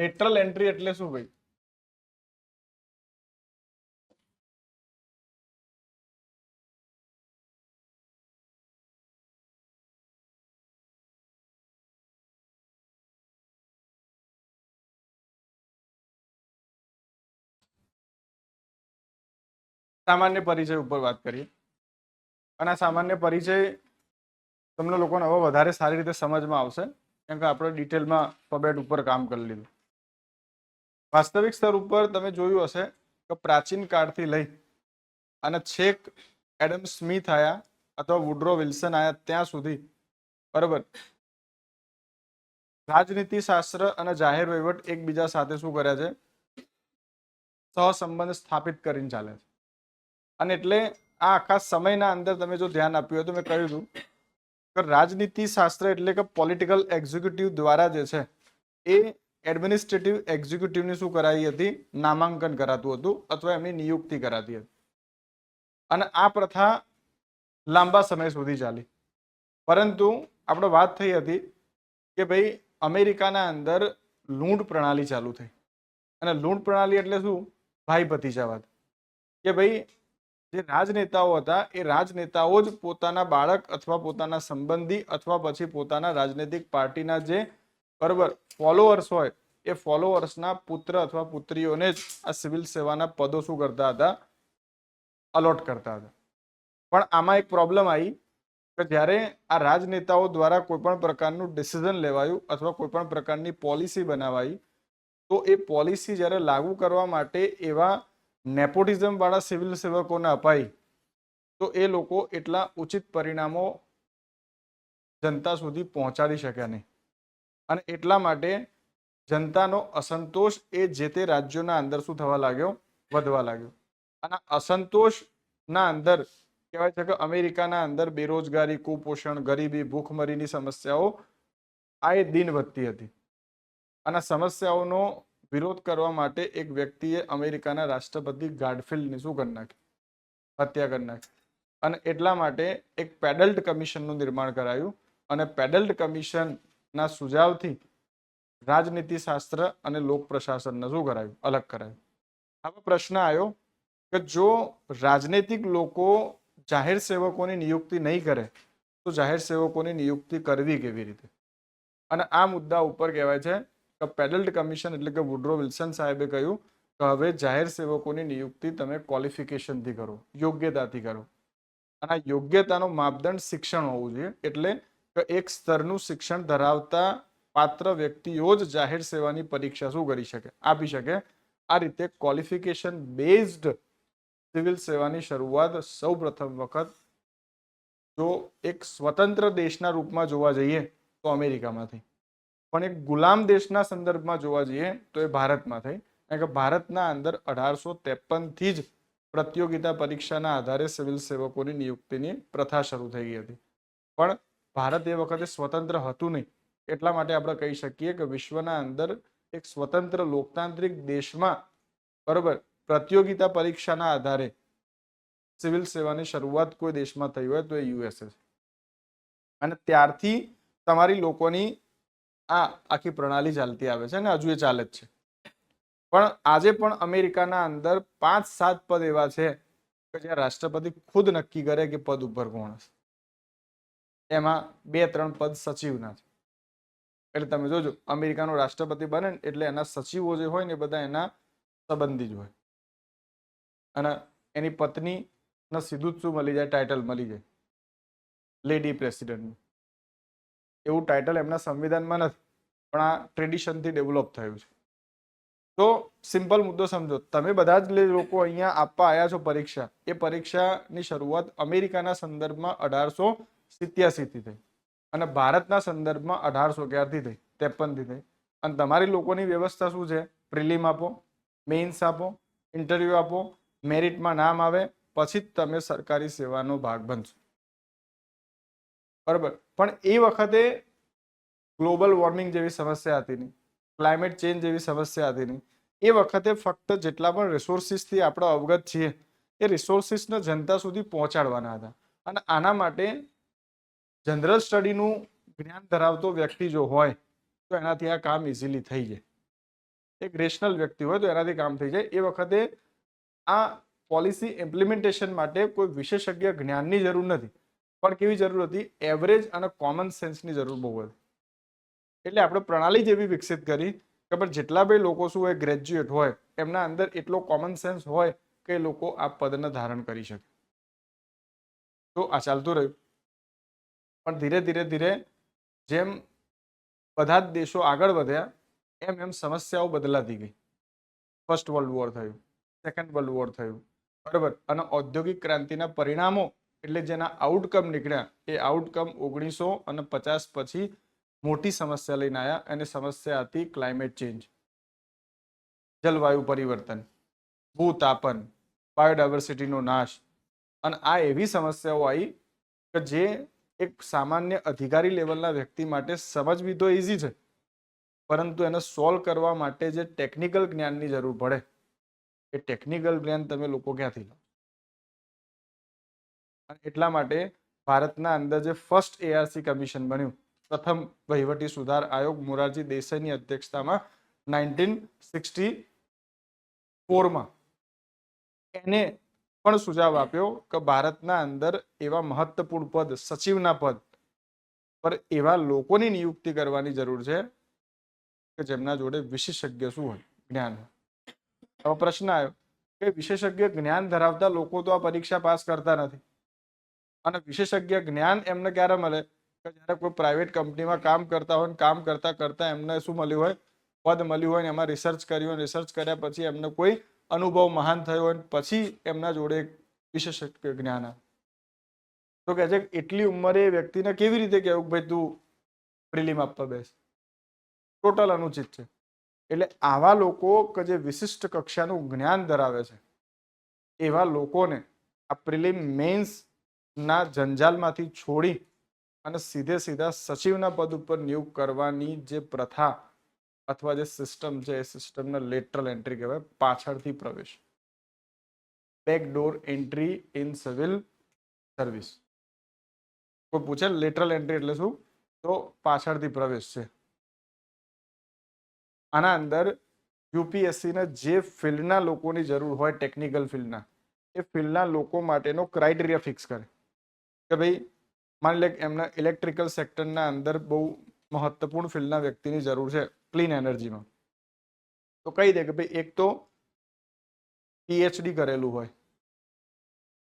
Lateral entry એટલે શું ભાઈ? સામાન્ય પરિચય ઉપર વાત કરીએ. અને આ સામાન્ય પરિચય તમને લોકોને હવે વધારે સારી રીતે સમજમાં આવશે, કેમ કે આપણે ડિટેલમાં પબેટ ઉપર કામ કરી લીધું. વાસ્તવિક સ્તર ઉપર તમે જોયું હશે કે પ્રાચીન કાળથી લઈ અને છેક એડમ સ્મિથ આયા અથવા વુડ્રો વિલ્સન આયા ત્યાં સુધી, બરાબર? રાજનીતિ શાસ્ત્ર અને જાહેર વહીવટ એકબીજા સાથે શું કરે છે? સહસંબંધ સ્થાપિત કરીને ચાલે છે. અને એટલે આ આખા સમયના અંદર તમે જો ધ્યાન આપ્યું હોય તો મેં કહ્યું હતું કે રાજનીતિ શાસ્ત્ર એટલે કે પોલિટિકલ એક્ઝિક્યુટિવ દ્વારા જે છે એ એડમિનિસ્ટ્રેટિવ એક્ઝિક્યુટિવની શું કરાઈ હતી? નામાંકન કરાતું હતું અથવા એમની નિયુક્તિ કરાતી હતી. અને આ પ્રથા લાંબા સમય સુધી ચાલી. પરંતુ આપણે વાત થઈ હતી કે ભાઈ અમેરિકાના અંદર લૂંટ પ્રણાલી ચાલુ થઈ. અને લૂંટ પ્રણાલી એટલે શું? ભાઈ ભતીજાવાદ. કે ભાઈ જે રાજનેતાઓ હતા એ રાજનેતાઓ જ પોતાના બાળક અથવા પોતાના સંબંધી અથવા પછી પોતાના રાજનૈતિક પાર્ટીના જે બરોબર? ફોલોઅર્સ હોય, એ ફોલોઅર્સના પુત્ર અથવા પુત્રીઓને જ આ સિવિલ સેવાના પદો શું કરતા હતા? અલોટ કરતા હતા. પણ આમાં એક પ્રોબ્લેમ આવી કે જ્યારે આ રાજનેતાઓ દ્વારા કોઈપણ પ્રકારનું ડિસિઝન લેવાયું અથવા કોઈપણ પ્રકારની પોલિસી બનાવાઈ, તો એ પોલિસી જ્યારે લાગુ કરવા માટે એવા નેપોટિઝમવાળા સિવિલ સેવકોને અપાઈ, તો એ લોકો એટલા ઉચિત પરિણામો જનતા સુધી પહોંચાડી શક્યા નહીં. અને એટલા માટે જનતાનો અસંતોષ એ જે તે રાજ્યોના અંદર શું થવા લાગ્યો? વધવા લાગ્યો. અને અસંતોષના અંદર કહેવાય છે કે અમેરિકાના અંદર બેરોજગારી, કુપોષણ, ગરીબી, ભૂખમરીની સમસ્યાઓ આએ દિન વધતી હતી. અને સમસ્યાઓનો વિરોધ કરવા માટે એક વ્યક્તિએ અમેરિકાના રાષ્ટ્રપતિ ગાડફિલ્ડની શું કરી નાખી? હત્યા કરી નાખી. અને એટલા માટે એક પેડલ્ટ કમિશનનું નિર્માણ કરાયું. અને પેડલ્ટ કમિશનના સુઝાવથી રાજનીતિ શાસ્ત્ર અને લોક પ્રશાસનને શું કરાયું? અલગ કરાયું. હવે પ્રશ્ન આવ્યો કે જો રાજનૈતિક લોકો જાહેર સેવકોની નિયુક્તિ નહીં કરે, તો જાહેર સેવકોની નિયુક્તિ કરવી કેવી રીતે? અને આ મુદ્દા ઉપર કહેવાય છે કે પેડલ્ડ કમિશન એટલે કે વુડ્રો વિલ્સન સાહેબે કહ્યું કે હવે જાહેર સેવકોની નિયુક્તિ તમે ક્વોલિફિકેશનથી કરો, યોગ્યતાથી કરો. અને આ યોગ્યતાનો માપદંડ શિક્ષણ હોવું જોઈએ. એટલે એક સ્તરનું શિક્ષણ ધરાવતા પાત્ર વ્યક્તિઓ જ જાહેર સેવાની પરીક્ષા શું કરી શકે? આપી શકે. આ રીતે ક્વોલિફિકેશન બેઝડ સિવિલ સેવાની શરૂઆત સૌ પ્રથમ વખત જો એક સ્વતંત્ર દેશના રૂપમાં જોવા જઈએ તો અમેરિકામાંથી. પણ એક ગુલામ દેશના સંદર્ભમાં જોવા જઈએ તો એ ભારતમાં થઈ કારણ કે ભારતના અંદર અઢારસો ત્રેપનથી જ પ્રતિયોગિતા પરીક્ષાના આધારે સિવિલ સેવકોની નિયુક્તિની પ્રથા શરૂ થઈ ગઈ હતી. પણ ભારત એ વખતે સ્વતંત્ર હતું નહીં. એટલા માટે આપણે કહી શકીએ કે વિશ્વના અંદર એક સ્વતંત્ર લોકતાંત્રિક દેશમાં, બરોબર, પ્રતિયોગિતા પરીક્ષાના આધારે સિવિલ સેવાની શરૂઆત કોઈ દેશમાં થઈ હોય તો એ યુએસએ છે. અને ત્યારથી તમારી લોકોની આ આખી પ્રણાલી ચાલતી આવે છે અને હજુ એ ચાલે જ છે. પણ આજે પણ અમેરિકાના અંદર પાંચ સાત પદ એવા છે કે જ્યાં રાષ્ટ્રપતિ ખુદ નક્કી કરે કે પદ ઉપર કોણ હશે. એમાં બે, ત્રણ પદ સચિવના છે. એટલે તમે જોજો, અમેરિકાનો રાષ્ટ્રપતિ બને એટલે એના સચિવો જે હોય ને બધા એના સંબંધી જ હોય. અને એની પત્નીને સીધું જ શું મળી જાય? ટાઇટલ મળી જાય. લેડી પ્રેસિડેન્ટનું એવું ટાઇટલ એમના સંવિધાનમાં નથી, પણ આ ટ્રેડિશનથી ડેવલપ થયું છે. તો સિમ્પલ મુદ્દો સમજો, તમે બધા જ લોકો અહીંયા આપવા આવ્યા છો પરીક્ષા. એ પરીક્ષાની શરૂઆત અમેરિકાના સંદર્ભમાં અઢારસો સિત્યાસીથી થઈ. અને ભારતના સંદર્ભમાં અઢારસો અગિયારથી થઈ ત્રેપનથી થઈ. અને તમારી લોકોની વ્યવસ્થા શું છે? પ્રિલિમ આપો, મેઇન્સ આપો, ઇન્ટરવ્યૂ આપો, મેરિટમાં નામ આવે, પછી જ તમે સરકારી સેવાનો ભાગ બનશો. બરાબર? પણ એ વખતે ગ્લોબલ વોર્મિંગ જેવી સમસ્યા હતી નહીં. ક્લાઇમેટ ચેન્જ જેવી સમસ્યા હતી નહીં. એ વખતે ફક્ત જેટલા પણ રિસોર્સિસથી આપણે અવગત છીએ, એ રિસોર્સિસને જનતા સુધી પહોંચાડવાના હતા. અને આના માટે જનરલ સ્ટડીનું જ્ઞાન ધરાવતો વ્યક્તિ જો હોય, તો એનાથી આ કામ ઇઝીલી થઈ જાય. એક રેશનલ વ્યક્તિ હોય તો એનાથી કામ થઈ જાય. એ વખતે આ પોલિસી ઇમ્પ્લિમેન્ટેશન માટે કોઈ વિશેષજ્ઞ જ્ઞાનની જરૂર નથી. પણ કેવી જરૂર હતી? એવરેજ અને કોમન સેન્સની જરૂર બહુ હતી. એટલે આપણે પ્રણાલી જેવી વિકસિત કરી કે પણ જેટલા બી લોકો શું હોય ગ્રેજ્યુએટ હોય, એમના અંદર એટલો કોમન સેન્સ હોય કે લોકો આ પદને ધારણ કરી શકે. તો આ ચાલતું રહ્યું. પણ ધીરે ધીરે ધીરે જેમ બધા જ દેશો આગળ વધ્યા, એમ એમ સમસ્યાઓ બદલાતી ગઈ. ફર્સ્ટ વર્લ્ડ વોર થયું સેકન્ડ વર્લ્ડ વોર થયું, બરાબર. અને ઔદ્યોગિક ક્રાંતિના પરિણામો એટલે જેના આઉટકમ નીકળ્યા, એ આઉટકમ ઓગણીસો અને પચાસ પછી મોટી સમસ્યા લઈને આવ્યા અને સમસ્યા હતી ક્લાઇમેટ ચેન્જ જલવાયુ પરિવર્તન, ભૂતાપન બાયોડાયવર્સિટીનો નાશ. અને આ એવી સમસ્યાઓ આવી કે જે એક સામાન્ય અધિકારી લેવલના વ્યક્તિ માટે સમજવી તો ઇઝી છે. પરંતુ એને સોલ્વ કરવા માટે જે ટેકનિકલ જ્ઞાનની જરૂર પડે, એ ટેકનિકલ જ્ઞાન તમે લોકો ક્યાંથી લો? એટલા માટે ભારતના અંદર જે ફર્સ્ટ એઆરસી કમિશન બન્યું, પ્રથમ વહીવટી સુધાર આયોગ મોરારજી દેસાઈની અધ્યક્ષતામાં નાઇન્ટીન સિક્સટી ફોરમાં એને પણ સુઝાવ આપ્યો કે ભારતના અંદર એવા મહત્વપૂર્ણ પદ, સચિવના પદ પર એવા લોકોની નિયુક્તિ કરવાની જરૂર છે કે જેમના જોડે વિશેષજ્ઞ શું હોય? જ્ઞાન હવે પ્રશ્ન આવ્યો કે વિશેષજ્ઞ જ્ઞાન ધરાવતા લોકો તો આ પરીક્ષા પાસ કરતા નથી. અને વિશેષજ્ઞ જ્ઞાન એમને ક્યારે મળે? કે જ્યારે કોઈ પ્રાઇવેટ કંપનીમાં કામ કરતા હોય કામ કરતા કરતા એમને શું મળ્યું હોય? પદ મળ્યું હોય ને એમાં રિસર્ચ કર્યું રિસર્ચ કર્યા પછી એમને કોઈ અનુભવ મહાન થયો અને પછી એમના જોડે વિશેષજ્ઞ જ્ઞાન તો કહે છે એટલી ઉંમરે એ વ્યક્તિને કેવી રીતે કહેવું કે ભાઈ તું પ્રિલિમ આપવા બેસ. ટોટલ અનુચિત છે. એટલે આવા લોકો કે જે વિશિષ્ટ કક્ષાનું જ્ઞાન ધરાવે છે, એવા લોકોને આ પ્રિલિમ મેન્સ ના જંજાલમાંથી છોડી અને સીધે સીધા સચિવના પદ ઉપર નિયુક્ત કરવાની જે પ્રથા અથવા જે સિસ્ટમ છે, એ સિસ્ટમને લેટરલ એન્ટ્રી કહેવાય, પાછળથી પ્રવેશ. Back door entry in civil service કોઈ પૂછે લેટરલ એન્ટ્રી એટલે શું? તો પાછળથી પ્રવેશ છે. આના અંદર યુપીએસસીના જે ફિલ્ડના લોકોની જરૂર હોય ટેકનિકલ ફિલ્ડના એ ફિલ્ડના લોકો માટેનો ક્રાઇટેરિયા ફિક્સ કરે. કે ભાઈ, માની લે એમને ઇલેક્ટ્રિકલ સેક્ટરના અંદર બહુ મહત્વપૂર્ણ ફિલ્ડના વ્યક્તિની જરૂર છે. ક્લીન એનર્જીમાં તો કહી દે કે ભાઈ એક તો પીએચડી કરેલું હોય.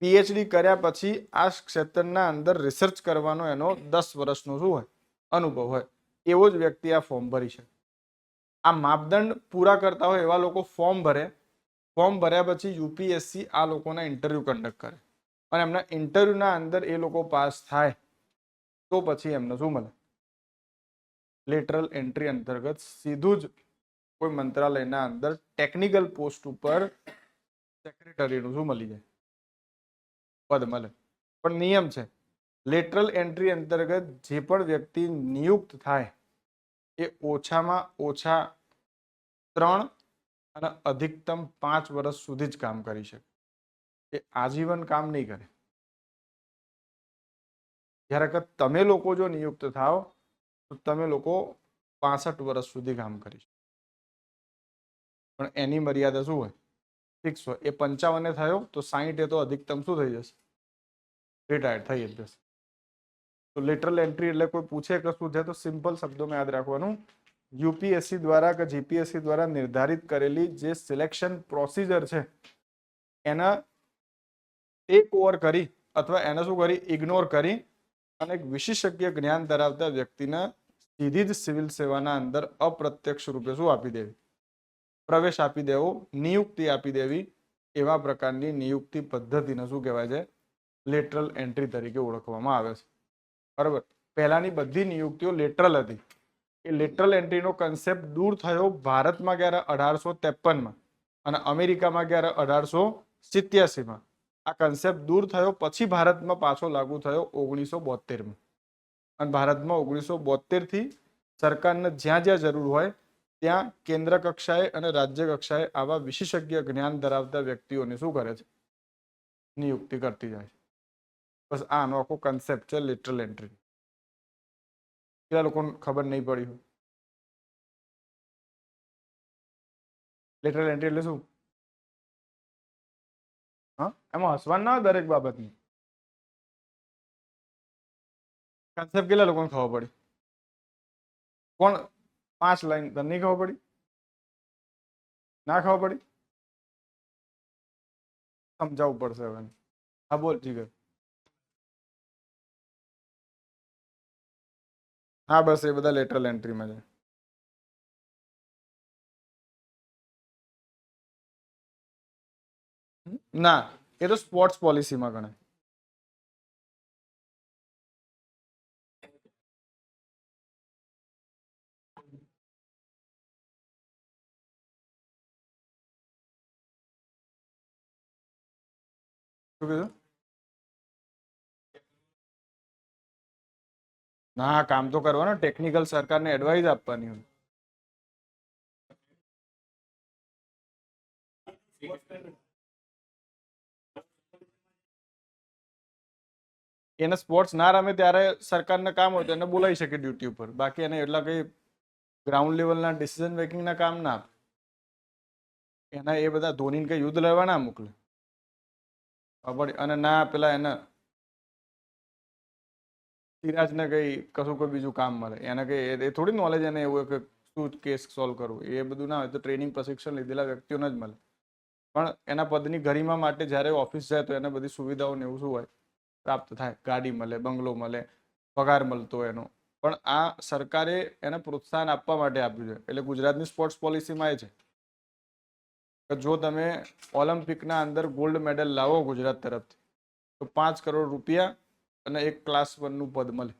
પીએચડી કર્યા પછી આ ક્ષેત્રના અંદર રિસર્ચ કરવાનો એનો દસ વર્ષનો શું હોય? અનુભવ હોય. એવો જ વ્યક્તિ આ ફોર્મ ભરી શકે. આ માપદંડ પૂરા કરતા હોય એવા લોકો ફોર્મ ભરે. ફોર્મ ભર્યા પછી યુપીએસસી આ લોકોના ઇન્ટરવ્યૂ કન્ડક્ટ કરે. અને એમના ઇન્ટરવ્યૂના અંદર એ લોકો પાસ થાય. તો પછી એમને શું મળે? લેટરલ એન્ટ્રી અંતર્ગત સીધું જ કોઈ મંત્રાલયના અંદર ટેકનિકલ પોસ્ટ ઉપર સેક્રેટરીનું શું મળી જાય? પદ મળે. પણ નિયમ છે, લેટરલ એન્ટ્રી અંતર્ગત જે પણ વ્યક્તિ નિયુક્ત થાય, એ ઓછામાં ઓછા ત્રણ અને અધિકતમ પાંચ વર્ષ સુધી જ કામ કરી શકે. એ આજીવન કામ નહીં કરે. જ્યારે તમે લોકો જો નિયુક્ત થાઓ તો તમે લોકો પાસઠ વર્ષ સુધી કામ કરી પણ એની મર્યાદા શું હોય? ફિક્સ હોય. એ પંચાવને થયો તો સાહીઠ એ તો અધિકતમ શું થઈ જશે? રિટાયર્ડ થઈ જ જશે. તો લેટરલ એન્ટ્રી એટલે કોઈ પૂછે કે શું છે તો સિમ્પલ શબ્દોમાં યાદ રાખવાનું. યુપીએસસી દ્વારા કે જીપીએસસી દ્વારા નિર્ધારિત કરેલી જે સિલેક્શન પ્રોસિજર છે, એના ટેક ઓવર કરી અથવા એને શું કરી? ઇગ્નોર કરી અને એક વિશેષજ્ઞ જ્ઞાન ધરાવતા વ્યક્તિને સીધી જ સિવિલ સેવાના અંદર અપ્રત્યક્ષ રૂપે શું આપી દેવી? પ્રવેશ આપી દેવો, નિયુક્તિ આપી દેવી, એવા પ્રકારની નિયુક્તિ પદ્ધતિને શું કહેવાય છે? લેટરલ એન્ટ્રી તરીકે ઓળખવામાં આવે છે. બરાબર? પહેલાંની બધી નિયુક્તિઓ લેટરલ હતી. એ લેટરલ એન્ટ્રીનો કન્સેપ્ટ દૂર થયો ભારતમાં ક્યારે? અઢારસો ત્રેપનમાં અને અમેરિકામાં ક્યારે? અઢારસો સિત્યાસીમાં. આ કન્સેપ્ટ દૂર થયો, પછી ભારતમાં પાછો લાગુ થયો ઓગણીસો બોતેરમાં અને ભારતમાં ઓગણીસો બોતેરથી સરકારને જ્યાં જ્યાં જરૂર હોય, ત્યાં કેન્દ્ર કક્ષાએ અને રાજ્ય કક્ષાએ આવા વિશેષજ્ઞ જ્ઞાન ધરાવતા વ્યક્તિઓને શું કરે છે? નિયુક્તિ કરતી જાય છે. બસ આનો આખો કન્સેપ્ટ છે લેટરલ એન્ટ્રી કેટલા લોકોને ખબર નહીં પડી હોય. લેટરલ એન્ટ્રી એટલે શું? હા? એમાં હસવાનું ના દરેક બાબતની. કન્સેપ્ટ કેટલા લોકોને ખબર પડી? કોણ? પાંચ લાઈન તને નહીં ખબર પડી? ના ખબર પડી? સમજાવવું પડશે હવે હા, બોલ, જીગર. હા, બસ, એ બધા લેટરલ એન્ટ્રીમાં છે. ના, એ તો સ્પોર્ટ્સ પોલિસીમાં ગણાય. ના, કામ તો કરવાનું. ટેકનિકલ સરકારને એડવાઇસ આપવાની એને સ્પોર્ટ્સ ના રમે ત્યારે સરકારને કામ હોય તો એને બોલાવી શકે ડ્યુટી ઉપર. બાકી એને એટલા કંઈ ગ્રાઉન્ડ લેવલના ડિસિઝન મેકિંગના કામ ના આપે. એના એ બધા ધોનીને કઈ યુદ્ધ લડવા ના મોકલે. ખબર અને ના, પેલા એને સિરાજને કઈ કશું કોઈ બીજું કામ મળે. એને કઈ એ- થોડી નોલેજ એને એવું કે શું કેસ સોલ્વ કરવું. એ બધું ના હોય તો ટ્રેનિંગ પ્રશિક્ષણ લીધેલા વ્યક્તિઓને જ મળે. પણ એના પદની ગરિમા માટે જ્યારે ઓફિસ જાય તો એને બધી સુવિધાઓ ને એવું શું હોય? પ્રાપ્ત થાય. ગાડી મળે, બંગલો મળે, પગાર મળતો એનો. પણ આ સરકારે એને પ્રોત્સાહન આપવા માટે આપ્યું છે. એટલે ગુજરાતની સ્પોર્ટ્સ પોલિસીમાં એ છે. કે જો તમે ઓલિમ્પિકના અંદર ગોલ્ડ મેડલ લાવો ગુજરાત તરફથી, તો પાંચ કરોડ રૂપિયા અને એક ક્લાસ વનનું પદ મળે.